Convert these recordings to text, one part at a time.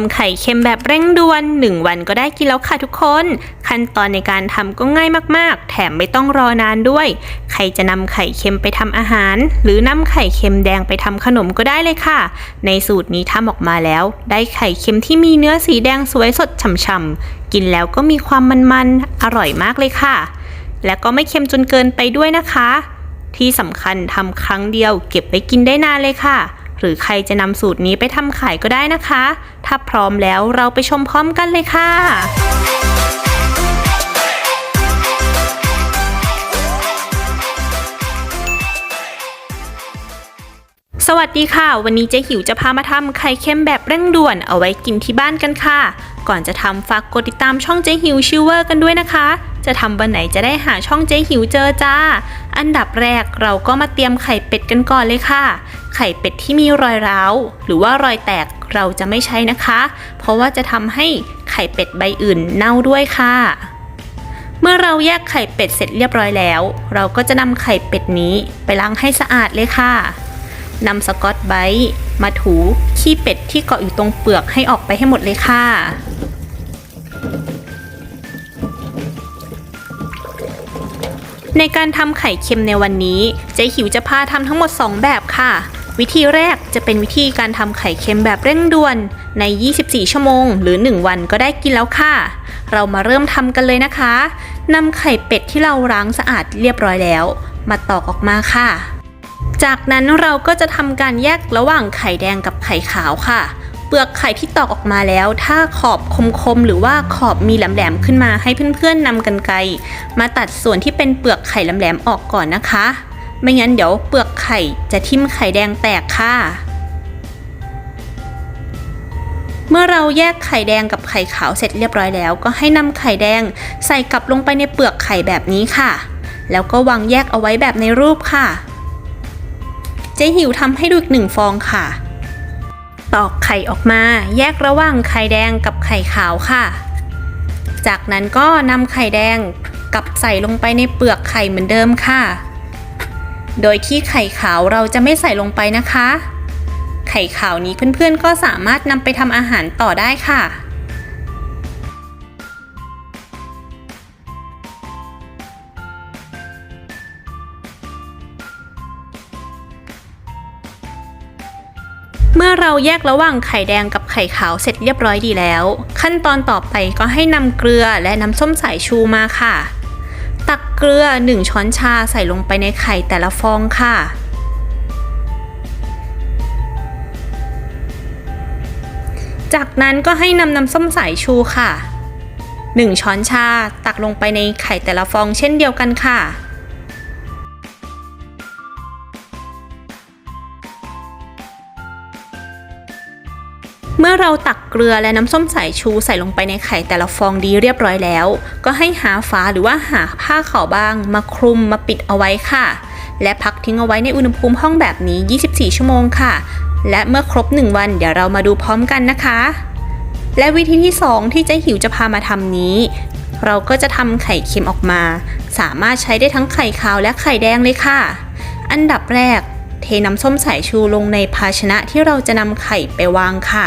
ำไข่เค็มแบบเร่งด่วน 1 วันก็ได้กินแล้วค่ะทุกคน ขั้นตอนในการทำก็ง่ายมากๆ แถมไม่ต้องรอนานด้วย ใครจะนำไข่เค็มไปทำอาหาร หรือนำไข่เค็มแดงไปทำขนมก็ได้เลยค่ะ ในสูตรนี้ทำออกมาแล้ว ได้ไข่เค็มที่มีเนื้อสีแดงสวยสดฉ่ำๆกินแล้วก็มีความมันๆอร่อยมากเลยค่ะ และก็ไม่เค็มจนเกินไปด้วยนะคะ ที่สำคัญทำครั้งเดียว เก็บไว้กินได้นานเลยค่ะ หรือใครจะนำสูตรนี้ไปทำขายก็ได้นะคะ ถ้าพร้อมแล้วเราไปชมพร้อมกันเลยค่ะ สวัสดีค่ะ วันนี้เจ๊หิวจะพามาทำไข่เค็มแบบเร่งด่วนเอาไว้กินที่บ้านกันค่ะ ก่อนจะทำฝากกดติดตามช่องเจ๊หิวชิวเวอร์กันด้วยนะคะ จะทำวันไหนจะได้หาช่องเจ๊หิวเจอจ้า อันดับแรกเราก็มาเตรียมไข่เป็ดกันก่อนเลยค่ะ ไข่เป็ดที่มีรอยร้าวหรือว่ารอยแตกเราจะไม่ใช้นะคะ เพราะว่าจะทำให้ไข่เป็ดใบอื่นเน่าด้วยค่ะเมื่อเราแยกไข่เป็ดเสร็จเรียบร้อยแล้ว เราก็จะนำไข่เป็ดนี้ไปล้างให้สะอาดเลยค่ะ นำสกอตไบรท์มาถูขี้เป็ดที่เกาะอยู่ตรงเปลือกให้ออกไปให้หมดเลยค่ะ ในการทำไข่เค็มในวันนี้เจ๊หิวจะพาทำทั้งหมด 2 แบบค่ะ วิธีแรกจะเป็นวิธีการทำไข่เค็มแบบเร่งด่วนใน 24 ชั่วโมง หรือ 1 วันก็ได้กินแล้วค่ะ เรามาเริ่มทำกันเลยนะคะนำไข่เป็ดที่เราล้างสะอาดเรียบร้อยแล้ว มาตอกออกมาค่ะ จากนั้นเราก็จะทำการแยกระหว่างไข่แดงกับไข่ขาวค่ะ เปลือกไข่ที่ตอกออกมาแล้ว ถ้าขอบคมๆหรือว่าขอบมีแหลมๆขึ้นมาให้เพื่อนๆนำกันไกรมาตัดส่วนที่เป็นเปลือกไข่แหลมๆออกก่อนนะคะ ไม่งั้นเดี๋ยวเปลือกไข่จะทิ่มไข่แดงแตกค่ะเมื่อเราแยกไข่แดงกับไข่ขาวเสร็จเรียบร้อยแล้ว ก็ให้นำไข่แดงใส่กลับลงไปในเปลือกไข่แบบนี้ค่ะ แล้วก็วางแยกเอาไว้แบบในรูปค่ะ เจ๊หิวทำให้ดูอีกหนึ่งฟองค่ะ ตอกไข่ออกมาแยกระหว่างไข่แดงกับไข่ขาวค่ะ จากนั้นก็นำไข่แดงกลับใส่ลงไปในเปลือกไข่เหมือนเดิมค่ะ โดยที่ไข่ขาวเราจะไม่ใส่ลงไปนะคะ ไข่ขาวนี้เพื่อนๆก็สามารถนำไปทำอาหารต่อได้ค่ะ เมื่อเราแยกระหว่างไข่แดงกับไข่ขาวเสร็จเรียบร้อยดีแล้ว ขั้นตอนต่อไปก็ให้นำเกลือและน้ำส้มสายชูมาค่ะ ตักเกลือ 1 ช้อนชาใส่ลงไปในไข่แต่ละฟองค่ะ จากนั้นก็ให้นำน้ำส้มสายชูค่ะ 1 ช้อนชาตักลงไปในไข่แต่ละฟองเช่นเดียวกันค่ะ เมื่อเราตักเกลือและน้ำส้มสายชูใส่ลงไปในไข่แต่ละฟองดีเรียบร้อยแล้ว ก็ให้หาฝาหรือว่าหาผ้าขาวบาง มาคลุมมาปิดเอาไว้ค่ะ และพักทิ้งเอาไว้ในอุณหภูมิห้องแบบนี้ 24 ชั่วโมงค่ะ และเมื่อครบ 1 วันเดี๋ยวเรามาดูพร้อมกันนะคะ และวิธีที่ 2 ที่เจ๊หิวจะพามาทำนี้ เราก็จะทำไข่เค็มออกมา สามารถใช้ได้ทั้งไข่ขาวและไข่แดงเลยค่ะ อันดับแรก เทน้ำส้มสายชูลงในภาชนะที่เราจะนำไข่ไปวางค่ะ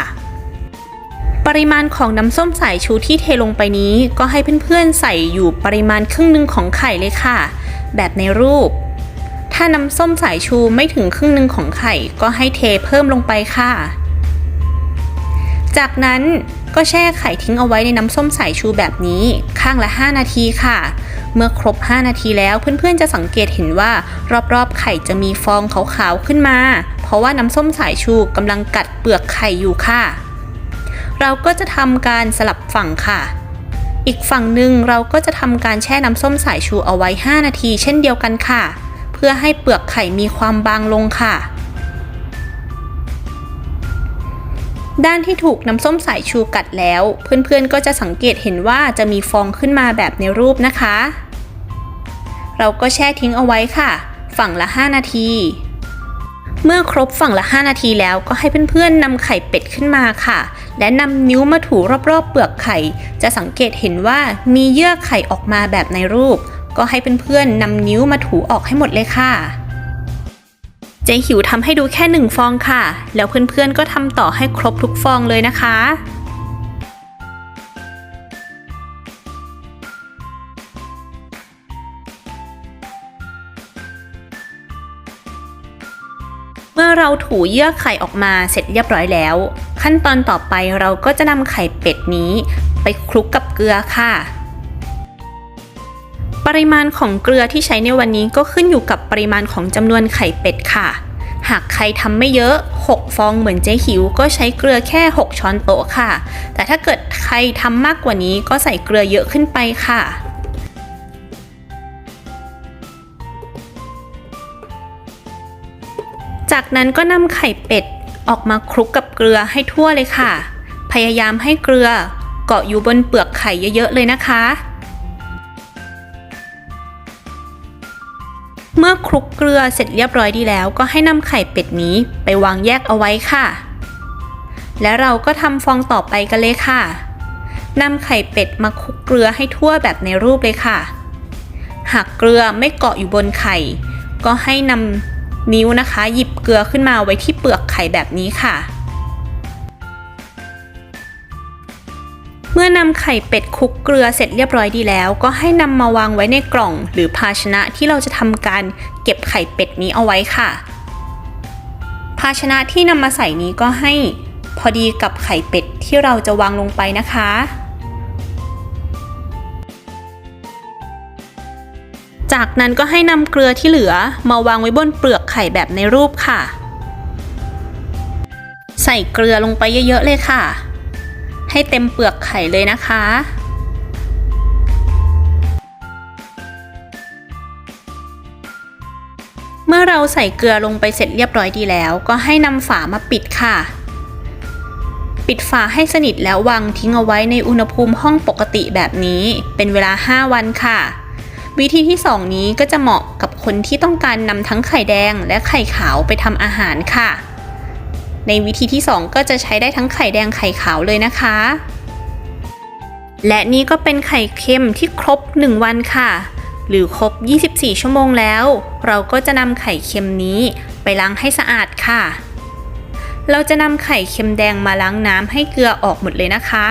ปริมาณของน้ำส้มสายชูที่เทลงไปนี้ ก็ให้เพื่อนๆใส่อยู่ปริมาณครึ่งหนึ่งของไข่เลยค่ะ แบบในรูป ถ้าน้ำส้มสายชูไม่ถึงครึ่งหนึ่งของไข่ ก็ให้เทเพิ่มลงไปค่ะ จากนั้นก็แช่ไข่ทิ้งเอาไว้ในน้ำส้มสายชูแบบนี้ข้างละ 5 นาทีค่ะ เมื่อครบ 5 นาทีแล้วเพื่อนๆจะสังเกตเห็นว่ารอบๆ ไข่จะมีฟองขาวๆขึ้นมา เพราะว่าน้ำส้มสายชูกำลังกัดเปลือกไข่อยู่ค่ะ เราก็จะทำการสลับฝั่งค่ะ อีกฝั่งหนึ่งเราก็จะทำการแช่น้ำส้มสายชูเอาไว้ 5 นาที เช่นเดียวกันค่ะ เพื่อให้เปลือกไข่มีความบางลงค่ะ ด้านที่ถูกน้ำส้มสายชูกัดแล้ว เพื่อนๆก็จะสังเกตเห็นว่าจะมีฟองขึ้นมาแบบในรูปนะคะ เราก็แช่ทิ้งเอาไว้ค่ะ ฝั่งละ 5 นาที เมื่อครบฝั่งละ 5 นาทีแล้วก็ให้เพื่อนๆนำไข่เป็ดขึ้นมาค่ะ และนำนิ้วมาถูรอบๆเปลือกไข่ จะสังเกตเห็นว่ามีเยื่อไข่ออกมาแบบในรูป ก็ให้เพื่อนๆนำนิ้วมาถูออกให้หมดเลยค่ะเจ๊หิวทำให้ดูแค่หนึ่งฟองค่ะ แล้วเพื่อนๆก็ทำต่อให้ครบทุกฟองเลยนะคะ เมื่อเราถูเยื่อไข่ออกมาเสร็จเรียบร้อยแล้ว ขั้นตอนต่อไปเราก็จะนำไข่เป็ดนี้ ไปคลุกกับเกลือค่ะ ปริมาณของเกลือที่ใช้ในวันนี้ก็ขึ้นอยู่กับปริมาณของจำนวนไข่เป็ดค่ะ หากใครทำไม่เยอะ 6 ฟองเหมือนเจ๊หิว ก็ใช้เกลือแค่ 6 ช้อนโต๊ะค่ะ แต่ถ้าเกิดใครทำมากกว่านี้ก็ใส่เกลือเยอะขึ้นไปค่ะ จากนั้นก็นำไข่เป็ดออกมาคลุกกับเกลือให้ทั่วเลยค่ะ พยายามให้เกลือเกาะอยู่บนเปลือกไข่เยอะๆเลยนะคะ เมื่อคลุกเกลือเสร็จเรียบร้อยดีแล้ว ก็ให้นำไข่เป็ดนี้ไปวางแยกเอาไว้ค่ะ และเราก็ทำฟองต่อไปกันเลยค่ะนำไข่เป็ดมาคลุกเกลือให้ทั่วแบบในรูปเลยค่ะ หากเกลือไม่เกาะอยู่บนไข่ ก็ให้นำ นิ้วนะคะ หยิบเกลือขึ้นมาไว้ที่เปลือกไข่แบบนี้ค่ะ เมื่อนำไข่เป็ดคลุกเกลือเสร็จเรียบร้อยดีแล้ว ก็ให้นำมาวางไว้ในกล่อง หรือภาชนะที่เราจะทำการเก็บไข่เป็ดนี้เอาไว้ค่ะ ภาชนะที่นำมาใส่นี้ก็ให้พอดีกับไข่เป็ดที่เราจะวางลงไปนะคะ จากนั้นก็ให้นำเกลือที่เหลือมาวางไว้บนเปลือกไข่แบบในรูปค่ะ ใส่เกลือลงไปเยอะๆเลยค่ะ ให้เต็มเปลือกไข่เลยนะคะ เมื่อเราใส่เกลือลงไปเสร็จเรียบร้อยดีแล้ว ก็ให้นำฝามาปิดค่ะ ปิดฝาให้สนิทแล้ววางทิ้งเอาไว้ในอุณหภูมิห้องปกติแบบนี้ เป็นเวลา 5 วันค่ะ วิธีที่ 2 นี้ก็จะเหมาะกับคนที่ต้องการนำทั้งไข่แดงและไข่ขาวไปทำอาหารค่ะ ในวิธีที่ 2 ก็จะใช้ได้ทั้งไข่แดงไข่ขาวเลยนะคะ และนี่ก็เป็นไข่เค็มที่ครบ 1 วันค่ะ หรือครบ 24 ชั่วโมงแล้ว เราก็จะนำไข่เค็มนี้ไปล้างให้สะอาดค่ะ เราจะนำไข่เค็มแดงมาล้างน้ำให้เกลือออกหมดเลยนะคะ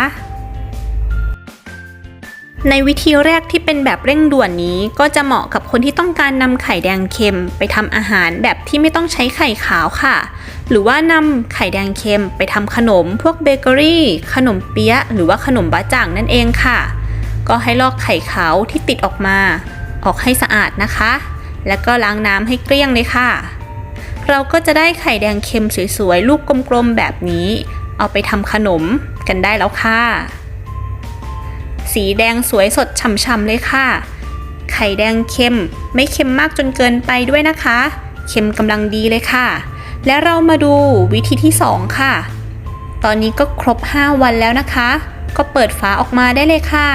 ในวิธีแรกที่เป็นแบบเร่งด่วนนี้ ก็จะเหมาะกับคนที่ต้องการนำไข่แดงเค็มไปทำอาหารแบบที่ไม่ต้องใช้ไข่ขาวค่ะ หรือว่านำไข่แดงเค็มไปทำขนม พวกเบเกอรี่ขนมเปี๊ยะหรือว่าขนมบ้าจ่างนั่นเองค่ะ ก็ให้ลอกไข่ขาวที่ติดออกมา ออกให้สะอาดนะคะ แล้วก็ล้างน้ำให้เกลี้ยงเลยค่ะ เราก็จะได้ไข่แดงเค็มสวยๆลูกกลมๆแบบนี้ เอาไปทำขนมกันได้แล้วค่ะ สีแดงสวยสดฉ่ำๆเลยค่ะ ไข่แดงเค็ม ไม่เค็มมากจนเกินไปด้วยนะคะ เค็มกำลังดีเลยค่ะ และเรามาดูวิธีที่ 2 ค่ะ ตอนนี้ก็ครบ 5 วันแล้วนะคะ ก็เปิดฝาออกมาได้เลยค่ะ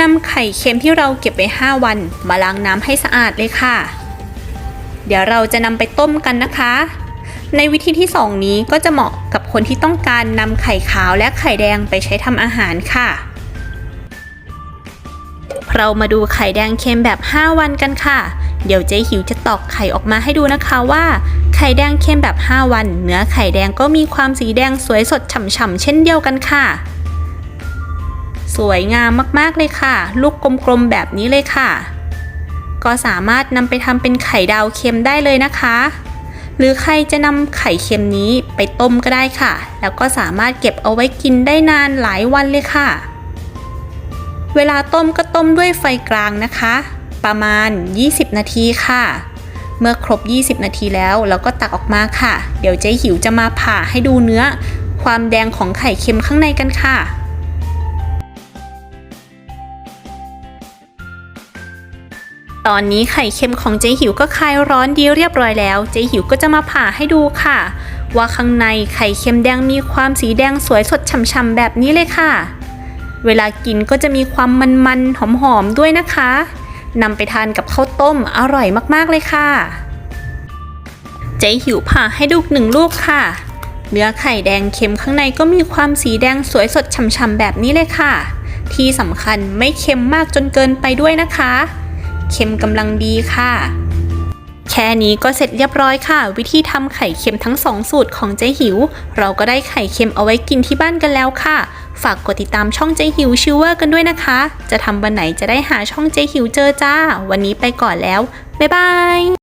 นำไข่เค็มที่เราเก็บไว้ 5 วัน มาล้างน้ำให้สะอาดเลยค่ะ เดี๋ยวเราจะนำไปต้มกันนะคะ ในวิธีที่ 2 นี้ก็จะเหมาะกับ คนที่ต้องการนำไข่ขาวและไข่แดงไปใช้ทำอาหารค่ะ เรามาดูไข่แดงเค็มแบบ 5 วันกันค่ะ เดี๋ยวเจ๊หิวจะตอกไข่ออกมาให้ดูนะคะว่าไข่แดงเค็มแบบ 5 วัน เนื้อไข่แดงก็มีความสีแดงสวยสดฉ่ำๆเช่นเดียวกันค่ะ สวยงามมากๆเลยค่ะ ลูกกลมๆแบบนี้เลยค่ะ ก็สามารถนำไปทำเป็นไข่ดาวเค็มได้เลยนะคะ หรือใครจะนำไข่เค็มนี้ไปต้มก็ได้ค่ะ แล้วก็สามารถเก็บเอาไว้กินได้นานหลายวันเลยค่ะ เวลาต้มก็ต้มด้วยไฟกลางนะคะ ประมาณ 20 นาทีค่ะ เมื่อครบ 20 นาทีแล้วเราก็ตักออกมาค่ะ เดี๋ยวเจ๊หิวจะมาผ่าให้ดูเนื้อ ความแดงของไข่เค็มข้างในกันค่ะ ตอนนี้ไข่เค็มของเจ๊หิวก็คลายร้อนดีเรียบร้อยแล้ว เจ๊หิวก็จะมาผ่าให้ดูค่ะ ว่าข้างในไข่เค็มแดงมีความสีแดงสวยสดฉ่ำๆแบบนี้เลยค่ะ เวลากินก็จะมีความมันๆ หอมๆ ด้วยนะคะนำไปทานกับข้าวต้มอร่อยมากๆเลยค่ะ เจ๊หิวผ่าให้ดูหนึ่งลูกค่ะ เนื้อไข่แดงเค็มข้างในก็มีความสีแดงสวยสดฉ่ำๆแบบนี้เลยค่ะ ที่สำคัญไม่เค็มมากจนเกินไปด้วยนะคะ เค็มกำลังดีค่ะ แค่นี้ก็เสร็จเรียบร้อยค่ะ วิธีทำไข่เค็มทั้งสองสูตรของเจ๊หิว เราก็ได้ไข่เค็มเอาไว้กินที่บ้านกันแล้วค่ะ ฝากกดติดตามช่องเจ๊หิวชิวเวอร์กันด้วยนะคะ จะทำวันไหนจะได้หาช่องเจ๊หิวเจอจ้า วันนี้ไปก่อนแล้ว บ๊ายบาย